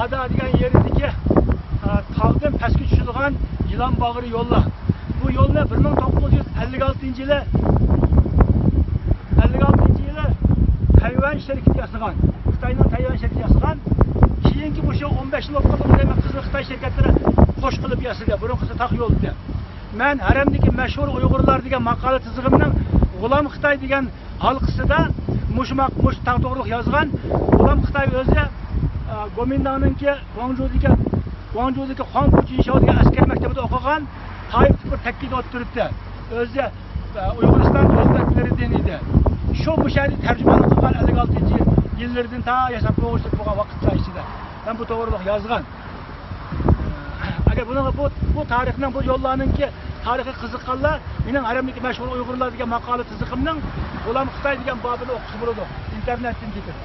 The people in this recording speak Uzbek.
ada degan yerdagi e, tog'dan pastga tushadigan yilon bag'ri yo'llar. Bu yo'lni 1956 yili 56 yili Tayvan sherkiti yasagan. Xitoyning Tayvan sherkiti yasagan. Keyingi o'sha o'n besh yil o'tib qizil Xitoy shirkatlari qo'sh qilib yasagan. Burunqisi taq yo'lda. man haramdagi mashhur Uyg'urlar degan maqola tizig'imning G'ulom Xitoy degan halqisida mush mush taq yozgan. G'ulom Xitoy o'zi Gomindanninki Guangzhoudagi Guangzhoudagi Xonfu Jinsho degan askar maktabida o'qigan. Tayyip bir takkida o'tiribdi. O'zi Uyg'uriston o'zbeklaridan edi. Shu bu shaharda tarjimani qilgan 56 yil yillardan ta yashab o'g'irlik bo'lgan vaqtcha ichida. Ben bu to'g'riliq yozgan. Agar buni bu bu tarixning bu yo'llarninki tarixiy qiziqqanlar mening haramdagi mashhur Uyg'urlar degan maqola tizimimning G'ulom Xitoy degan bobini o'qisa bo'ladi internetdan ketib.